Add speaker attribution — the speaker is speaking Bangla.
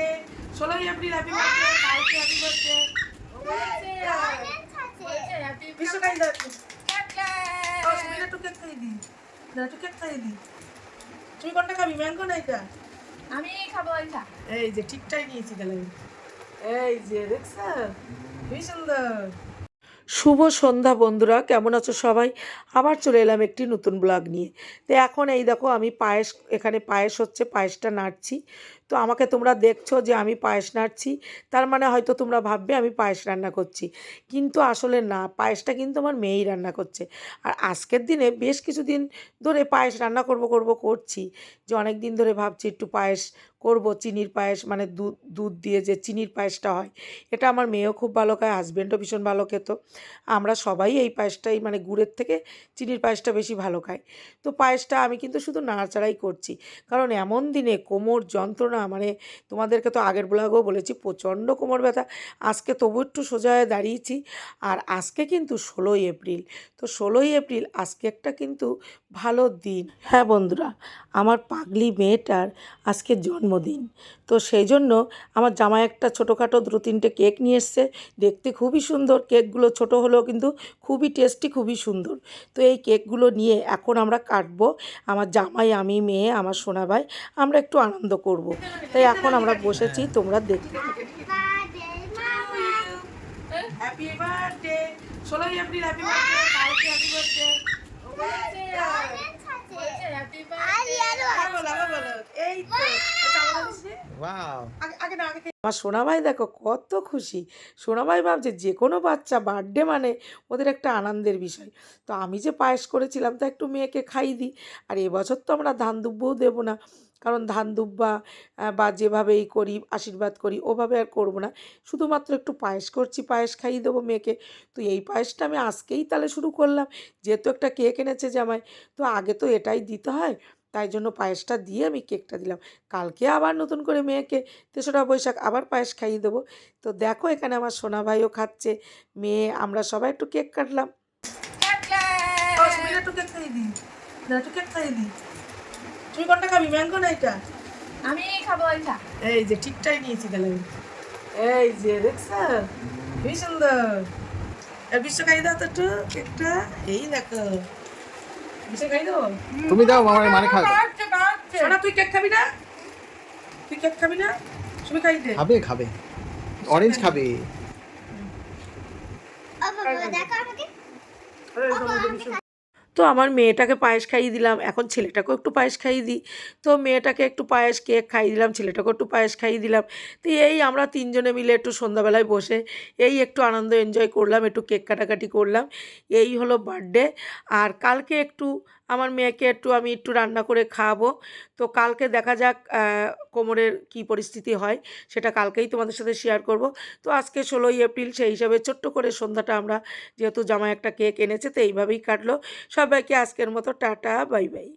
Speaker 1: বার্থডে ষোলোই এপ্রিল হ্যাপি বার্থডে কালকে হ্যাপি বার্থডে বিশ্বকাই একটু কেক খাই একটু কেক খাই দি। তুমি কোনটা খাবি? ম্যাঙ্গো না এটা
Speaker 2: আমি খাব এটা
Speaker 1: এই যে ঠিকটাই নিয়েছি তাহলে। এই যে দেখছ? খুবই সুন্দর। শুভ সন্ধ্যা বন্ধুরা কেমন আছো সবাই? আবার চলে এলাম একটি নতুন ব্লগ নিয়ে। তো এখন এই দেখো আমি পায়েস এখানে পায়েস হচ্ছে পায়েসটা নাড়ছি। তো আমাকে তোমরা দেখছ যে আমি পায়েস নাড়ছি। তার মানে হয়তো তোমরা ভাববে আমি পায়েস রান্না করছি। কিন্তু আসলে না, পায়েসটা কিন্তু আমার মেয়েই রান্না করছে। আর আজকের দিনে বেশ কিছুদিন ধরে পায়েস রান্না করব করব করছি। যে অনেক দিন ধরে ভাবছি একটু পায়েস করব, চিনির পায়েস মানে দুধ দুধ দিয়ে যে চিনির পায়েসটা হয়, এটা আমার মেয়েও খুব ভালো খায় হাজব্যান্ডও ভীষণ ভালো খেত। আমরা সবাই এই পায়েসটাই মানে গুড়ের থেকে চিনির পায়েসটা বেশি ভালো খাই। তো পায়েসটা আমি কিন্তু শুধু নাড়াচাড়াই করছি। কারণ এমন দিনে কোমর যন্ত্রণা মানে তোমাদেরকে তো আগের ব্লগেও বলেছি, প্রচণ্ড কোমর ব্যথা। আজকে তবু একটু সোজা হয়ে দাঁড়িয়েছি। আর আজকে কিন্তু ষোলোই এপ্রিল। তো ষোলোই এপ্রিল আজকে একটা কিন্তু ভালো দিন। হ্যাঁ বন্ধুরা আমার পাগলি মেয়েটার আজকে জন্মদিন। তো সেই জন্য আমার জামাই একটা ছোটোখাটো দু তিনটে কেক নিয়ে এসছে। দেখতে খুবই সুন্দর। কেকগুলো ছোট হলেও কিন্তু খুবই টেস্টি খুবই সুন্দর। তো এই কেকগুলো নিয়ে এখন আমরা কাটবো। আমার জামাই আমি মেয়ে আমার সোনা ভাই আমরা একটু আনন্দ করব। তাই এখন আমরা বসেছি তোমরা দেখতে হ্যাপি বার্থডে ষোলোই এপ্রিল হ্যাপি বার্থডে কালকে হ্যাপি বার্থডে এই তো আচ্ছা, আমাদের দিস নে।
Speaker 3: Wow.
Speaker 1: আগে আগে না আগে আমার সোনাভাই দেখো কত খুশি। সোনাভাই ভাবছে যে কোনো বাচ্চা বার্থডে মানে ওদের একটা আনন্দের বিষয়। তো আমি যে পায়েস করেছিলাম তা একটু মেয়েকে খাইয়ে দিই। আর এবছর তো আমরা ধান দুব্বও দেবো না। কারণ ধান দুব্বা বা যেভাবেই করি আশীর্বাদ করি ওভাবে আর করব না। শুধুমাত্র একটু পায়েস করছি পায়েস খাইয়ে দেবো মেয়েকে। তো এই পায়েসটা আমি আজকেই তাহলে শুরু করলাম। যেহেতু একটা কেক এনেছে জামাই তো আগে তো এটাই দিতে হয়। তাই জন্য পায়েসটা দিয়ে আমি কেকটা দিলাম। কালকে আবার নতুন করে মেয়েকে তেসরা বৈশাখ আবার পায়েস খাইয়ে দেবো। তো দেখো এখানে আমার সোনা ভাইও খাচ্ছে। মেয়ে আমরা সবাই একটু কেক কাটলাম। একটু কেক খাইয়ে দিই। একটু কেক খাইয়ে দিই। তুমি কোনটা খাবি ম্যাঙ্গো না এটা?
Speaker 2: আমি খাব এটা।
Speaker 1: এই যে ঠিকটাই নিয়েছি তাহলে। এই যে দেখছ খুবই সুন্দর। আর বিশ্ব খাই দাও তো একটু কেকটা এই দেখো।
Speaker 3: তুমি দাও মামার মানে খাও
Speaker 1: সোনা তুই কেক খাবি না? তুই কেক খাবি না? তুমি খাই দে।
Speaker 3: খাবে খাবে। অরেঞ্জ খাবে।
Speaker 1: তো আমার মেয়েটাকে পায়েস খাইয়ে দিলাম। এখন ছেলেটাকেও একটু পায়েস খাইয়ে দিই। তো মেয়েটাকে একটু পায়েস কেক খাইয়ে দিলাম, ছেলেটাকেও একটু পায়েস খাইয়ে দিলাম। তো এই আমরা তিনজনে মিলে একটু সন্ধ্যাবেলায় বসে এই একটু আনন্দ এনজয় করলাম, একটু কেক কাটাকাটি করলাম। এই হলো বার্থডে আর কালকে একটু আমার মেয়েকে একটু আমি একটু রান্না করে খাওয়াবো। তো কালকে দেখা যাক কোমরের কি পরিস্থিতি হয়, সেটা কালকেই তোমাদের সাথে শেয়ার করব। তো আজকে ষোলোই এপ্রিল, সেই হিসাবে ছোট্ট করে সন্ধ্যাটা আমরা যেহেতু জামাই একটা কেক এনেছে, তো এইভাবেই কাটলো। সবাইকে আজকের মতো টাটা, বাই বাই।